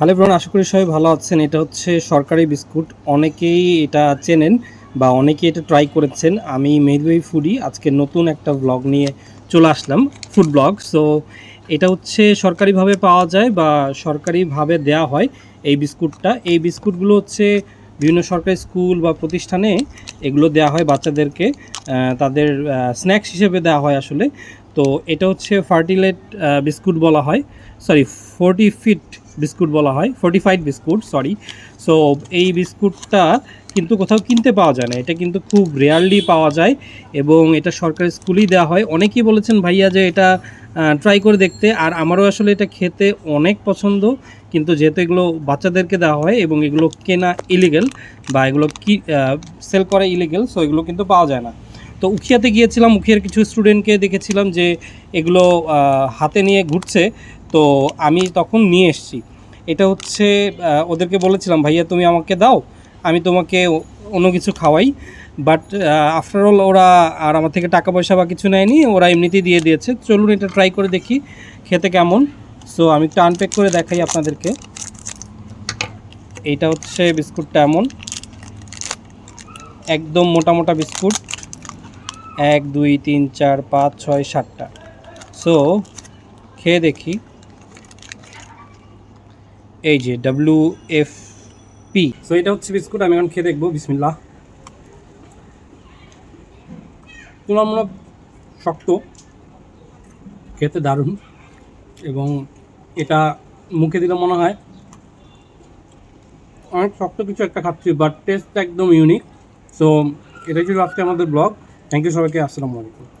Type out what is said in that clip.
Hello ব্রন আশা করি সবাই ভালো আছেন। এটা হচ্ছে সরকারি বিস্কুট। অনেকেই এটা চেনেন বা অনেকেই এটা ট্রাই করেছেন। আমি মেদওয়ে ফুডি আজকে নতুন একটা ব্লগ নিয়ে চলে আসলাম ফুড ব্লগ সো এটা হচ্ছে সরকারিভাবে পাওয়া যায় বা সরকারিভাবে দেয়া হয় এই বিস্কুটটা। এই বিস্কুটগুলো হচ্ছে বিভিন্ন সরকারি স্কুল বা প্রতিষ্ঠানে এগুলো দেওয়া হয় বাচ্চাদেরকে। তাদের স্ন্যাক্স হিসেবে দেওয়া হয় আসলে। তো এটা হচ্ছে ফার্টিলেট বিস্কুট বলা হয়। সরি ফোর্টি ফিট বিস্কুট বলা হয় ফোর্টিফাইড বিস্কুট সরি সো এই বিস্কুটটা কিন্তু কোথাও কিনতে পাওয়া যায় না। এটা কিন্তু খুব রেয়ারলি পাওয়া যায় এবং এটা সরকারি স্কুলেই দেওয়া হয়। অনেকেই বলেছেন, ভাইয়া, যে এটা ট্রাই করে দেখতে। আর আমারও আসলে এটা খেতে অনেক পছন্দ। কিন্তু যেহেতু এগুলো বাচ্চাদেরকে দেওয়া হয় এবং এগুলো কেনা ইলিগেল বা এগুলো কি সেল করা ইলিগেল সো এগুলো কিন্তু পাওয়া যায় না। তো উখিয়াতে গিয়েছিলাম, উখিয়ার কিছু স্টুডেন্টকে দেখেছিলাম যে এগুলো হাতে নিয়ে ঘুরছে। তো আমি তখন নিয়ে এসেছি। এটা হচ্ছে ওদেরকে বলেছিলাম, ভাইয়া, তুমি আমাকে দাও, আমি তোমাকে অন্য কিছু খাওয়াই। বাট আফটার অল ওরা আর আমার থেকে টাকা পয়সা বা কিছু নেয়নি, ওরা এমনিতেই দিয়ে দিয়েছে। চলুন এটা ট্রাই করে দেখি, খেতে কেমন। সো আমি একটু আনপ্যাক করে দেখাই আপনাদেরকে। এইটা হচ্ছে বিস্কুটটা এমন। একদম মোটা মোটা বিস্কুট। এক, দুই, তিন, চার, পাঁচ, ছয়, সাতটা। সো খেয়ে দেখি। এই যে ডাব্লিউ এফ পি সো এটা হচ্ছে বিস্কুট, আমি এখন খেয়ে দেখব। বিসমিল্লাহ। তুলনামূলক শক্ত। খেতে দারুণ। এবং এটা মুখে দিলে মনে হয় অনেক শক্ত কিছু একটা খাচ্ছি বাট টেস্ট একদম ইউনিক সো এটাই ছিল আজকে আমাদের ব্লগ থ্যাংক ইউ সবাইকে আসসালামু আলাইকুম।